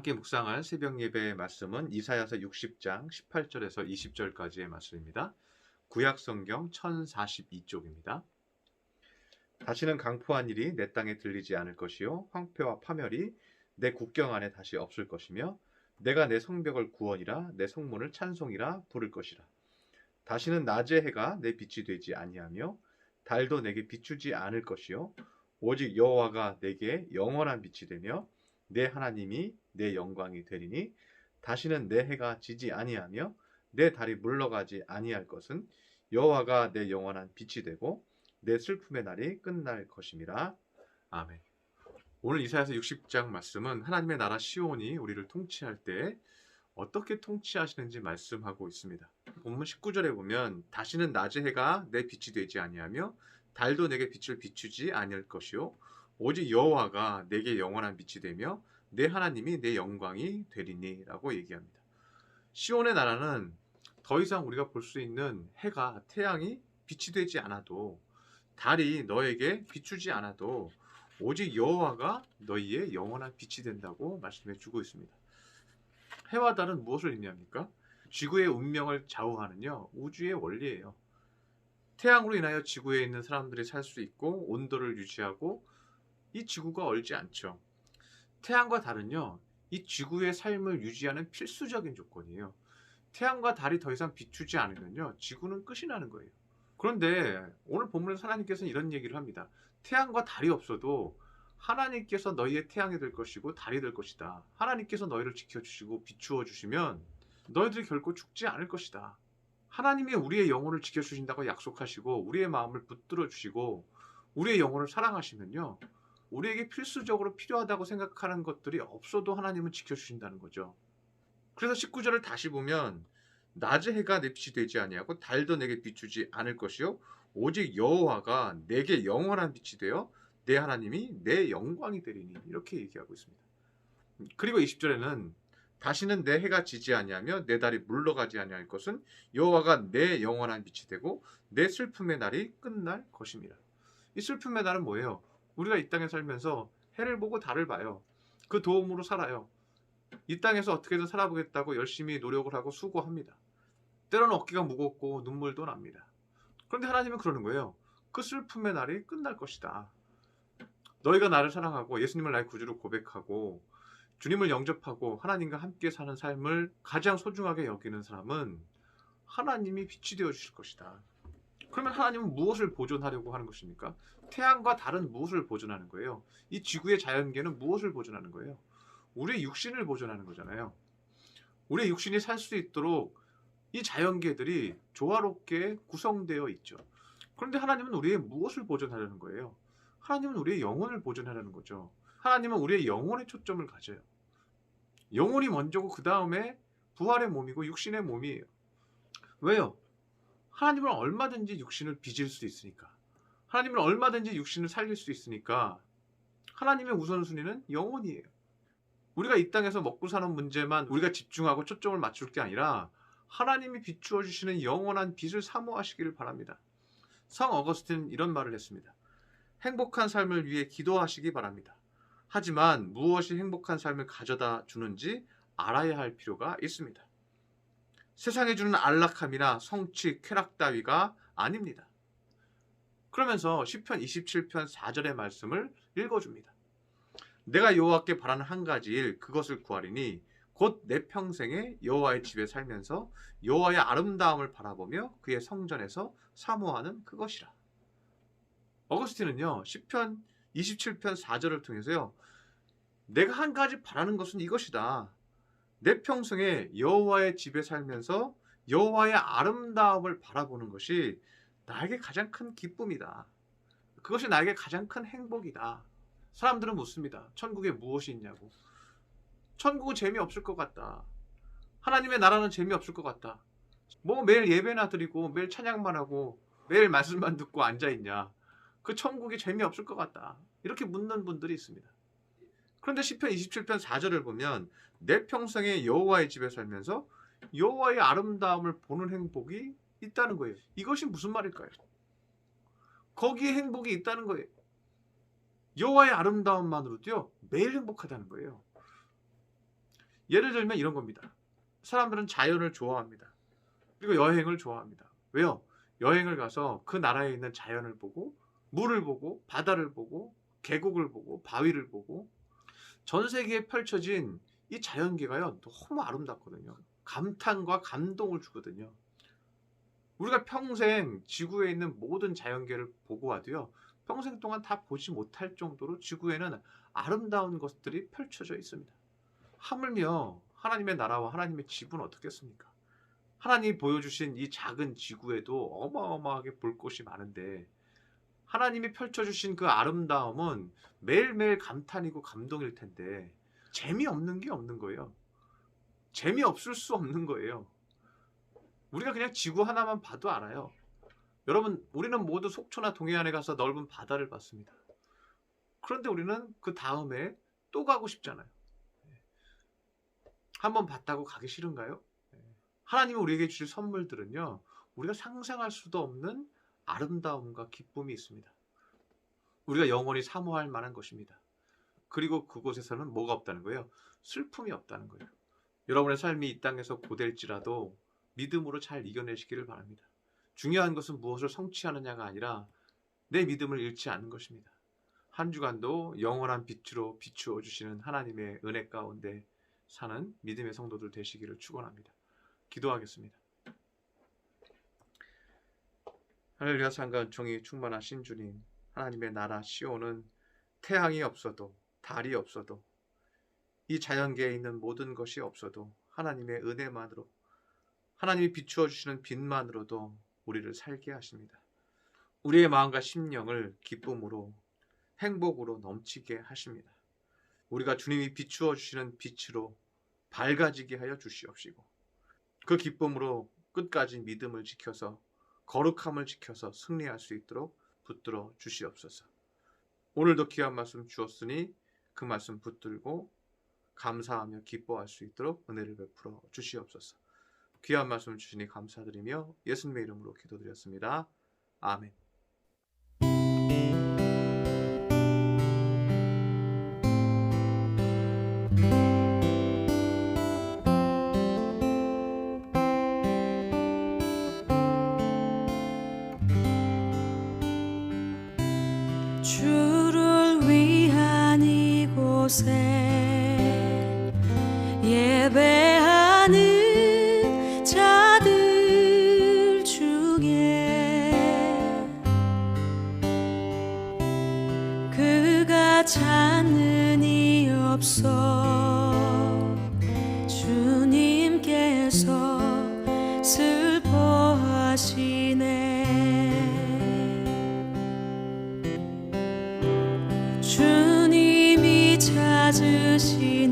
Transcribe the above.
함께 묵상할 새벽 예배의 말씀은 이사야서 60장 18절에서 20절까지의 말씀입니다. 구약 성경 1042쪽입니다. 다시는 강포한 일이 내 땅에 들리지 않을 것이요 황폐와 파멸이 내 국경 안에 다시 없을 것이며 내가 내 성벽을 구원이라 내 성문을 찬송이라 부를 것이라 다시는 낮의 해가 내 빛이 되지 아니하며 달도 내게 비추지 않을 것이요 오직 여호와가 내게 영원한 빛이 되며 내 하나님이 내 영광이 되리니 다시는 내 해가 지지 아니하며 내 달이 물러가지 아니할 것은 여호와가 내 영원한 빛이 되고 내 슬픔의 날이 끝날 것임이라. 아멘. 오늘 이사야서 60장 말씀은 하나님의 나라 시온이 우리를 통치할 때 어떻게 통치하시는지 말씀하고 있습니다. 본문 19절에 보면 다시는 낮의 해가 내 빛이 되지 아니하며 달도 내게 빛을 비추지 아니할 것이요 오직 여호와가 내게 영원한 빛이 되며 내 하나님이 내 영광이 되리니 라고 얘기합니다. 시온의 나라는 더 이상 우리가 볼 수 있는 해가 태양이 빛이 되지 않아도 달이 너에게 비추지 않아도 오직 여호와가 너희의 영원한 빛이 된다고 말씀해 주고 있습니다. 해와 달은 무엇을 의미합니까? 지구의 운명을 좌우하는요 우주의 원리예요. 태양으로 인하여 지구에 있는 사람들이 살 수 있고 온도를 유지하고 이 지구가 얼지 않죠. 태양과 달은요 이 지구의 삶을 유지하는 필수적인 조건이에요. 태양과 달이 더 이상 비추지 않으면요 지구는 끝이 나는 거예요. 그런데 오늘 본문에서 하나님께서는 이런 얘기를 합니다. 태양과 달이 없어도 하나님께서 너희의 태양이 될 것이고 달이 될 것이다. 하나님께서 너희를 지켜주시고 비추어 주시면 너희들이 결코 죽지 않을 것이다. 하나님이 우리의 영혼을 지켜주신다고 약속하시고 우리의 마음을 붙들어 주시고 우리의 영혼을 사랑하시면요. 우리에게 필수적으로 필요하다고 생각하는 것들이 없어도 하나님은 지켜주신다는 거죠. 그래서 19절을 다시 보면 낮의 해가 내 빛이 되지 아니하고 달도 내게 비추지 않을 것이요 오직 여호와가 내게 영원한 빛이 되어 내 하나님이 내 영광이 되리니 이렇게 얘기하고 있습니다. 그리고 20절에는 다시는 내 해가 지지 아니하며 내 달이 물러가지 아니할 것은 여호와가 내 영원한 빛이 되고 내 슬픔의 날이 끝날 것입니다. 이 슬픔의 날은 뭐예요? 우리가 이 땅에 살면서 해를 보고 달을 봐요. 그 도움으로 살아요. 이 땅에서 어떻게든 살아보겠다고 열심히 노력을 하고 수고합니다. 때로는 어깨가 무겁고 눈물도 납니다. 그런데 하나님은 그러는 거예요. 그 슬픔의 날이 끝날 것이다. 너희가 나를 사랑하고 예수님을 나의 구주로 고백하고 주님을 영접하고 하나님과 함께 사는 삶을 가장 소중하게 여기는 사람은 하나님이 빛이 되어 주실 것이다. 그러면 하나님은 무엇을 보존하려고 하는 것입니까? 태양과 달은 무엇을 보존하는 거예요? 이 지구의 자연계는 무엇을 보존하는 거예요? 우리의 육신을 보존하는 거잖아요. 우리의 육신이 살 수 있도록 이 자연계들이 조화롭게 구성되어 있죠. 그런데 하나님은 우리의 무엇을 보존하려는 거예요? 하나님은 우리의 영혼을 보존하려는 거죠. 하나님은 우리의 영혼에 초점을 가져요. 영혼이 먼저고 그 다음에 부활의 몸이고 육신의 몸이에요. 왜요? 하나님은 얼마든지 육신을 빚을 수 있으니까. 하나님은 얼마든지 육신을 살릴 수 있으니까. 하나님의 우선순위는 영혼이에요. 우리가 이 땅에서 먹고 사는 문제만 우리가 집중하고 초점을 맞출 게 아니라 하나님이 비추어 주시는 영원한 빛을 사모하시기를 바랍니다. 성 어거스틴은 이런 말을 했습니다. 행복한 삶을 위해 기도하시기 바랍니다. 하지만 무엇이 행복한 삶을 가져다 주는지 알아야 할 필요가 있습니다. 세상에 주는 안락함이나 성취, 쾌락 따위가 아닙니다. 그러면서 시편 27편 4절의 말씀을 읽어줍니다. 내가 여호와께 바라는 한 가지 일 그것을 구하리니 곧 내 평생에 여호와의 집에 살면서 여호와의 아름다움을 바라보며 그의 성전에서 사모하는 그것이라. 어거스틴은요. 시편 27편 4절을 통해서요. 내가 한 가지 바라는 것은 이것이다. 내 평생에 여호와의 집에 살면서 여호와의 아름다움을 바라보는 것이 나에게 가장 큰 기쁨이다. 그것이 나에게 가장 큰 행복이다. 사람들은 묻습니다. 천국에 무엇이 있냐고. 천국은 재미없을 것 같다. 하나님의 나라는 재미없을 것 같다. 뭐 매일 예배나 드리고 매일 찬양만 하고 매일 말씀만 듣고 앉아 있냐. 그 천국이 재미없을 것 같다. 이렇게 묻는 분들이 있습니다. 그런데 시편 27편 4절을 보면 내 평생에 여호와의 집에 살면서 여호와의 아름다움을 보는 행복이 있다는 거예요. 이것이 무슨 말일까요? 거기에 행복이 있다는 거예요. 여호와의 아름다움만으로도요 매일 행복하다는 거예요. 예를 들면 이런 겁니다. 사람들은 자연을 좋아합니다. 그리고 여행을 좋아합니다. 왜요? 여행을 가서 그 나라에 있는 자연을 보고 물을 보고 바다를 보고 계곡을 보고 바위를 보고 전 세계에 펼쳐진 이 자연계가요 너무 아름답거든요. 감탄과 감동을 주거든요. 우리가 평생 지구에 있는 모든 자연계를 보고 와도요 평생 동안 다 보지 못할 정도로 지구에는 아름다운 것들이 펼쳐져 있습니다. 하물며 하나님의 나라와 하나님의 집은 어떻겠습니까? 하나님이 보여주신 이 작은 지구에도 어마어마하게 볼 곳이 많은데 하나님이 펼쳐주신 그 아름다움은 매일매일 감탄이고 감동일 텐데 재미없는 게 없는 거예요. 재미없을 수 없는 거예요. 우리가 그냥 지구 하나만 봐도 알아요. 여러분, 우리는 모두 속초나 동해안에 가서 넓은 바다를 봤습니다. 그런데 우리는 그 다음에 또 가고 싶잖아요. 한번 봤다고 가기 싫은가요? 하나님이 우리에게 주실 선물들은요, 우리가 상상할 수도 없는 아름다움과 기쁨이 있습니다. 우리가 영원히 사모할 만한 것입니다. 그리고 그곳에서는 뭐가 없다는 거예요? 슬픔이 없다는 거예요. 여러분의 삶이 이 땅에서 고될지라도 믿음으로 잘 이겨내시기를 바랍니다. 중요한 것은 무엇을 성취하느냐가 아니라 내 믿음을 잃지 않는 것입니다. 한 주간도 영원한 빛으로 비추어 주시는 하나님의 은혜 가운데 사는 믿음의 성도들 되시기를 축원합니다. 기도하겠습니다. 할렐루야 상가 은총이 충만하신 주님 하나님의 나라 시온은 태양이 없어도 달이 없어도 이 자연계에 있는 모든 것이 없어도 하나님의 은혜만으로 하나님이 비추어 주시는 빛만으로도 우리를 살게 하십니다. 우리의 마음과 심령을 기쁨으로 행복으로 넘치게 하십니다. 우리가 주님이 비추어 주시는 빛으로 밝아지게 하여 주시옵시고 그 기쁨으로 끝까지 믿음을 지켜서 거룩함을 지켜서 승리할 수 있도록 붙들어 주시옵소서. 오늘도 귀한 말씀 주었으니 그 말씀 붙들고 감사하며 기뻐할 수 있도록 은혜를 베풀어 주시옵소서. 귀한 말씀 주시니 감사드리며 예수님의 이름으로 기도드렸습니다. 아멘. 곳에 예배하는 자들 중에 그가 찾 찾으시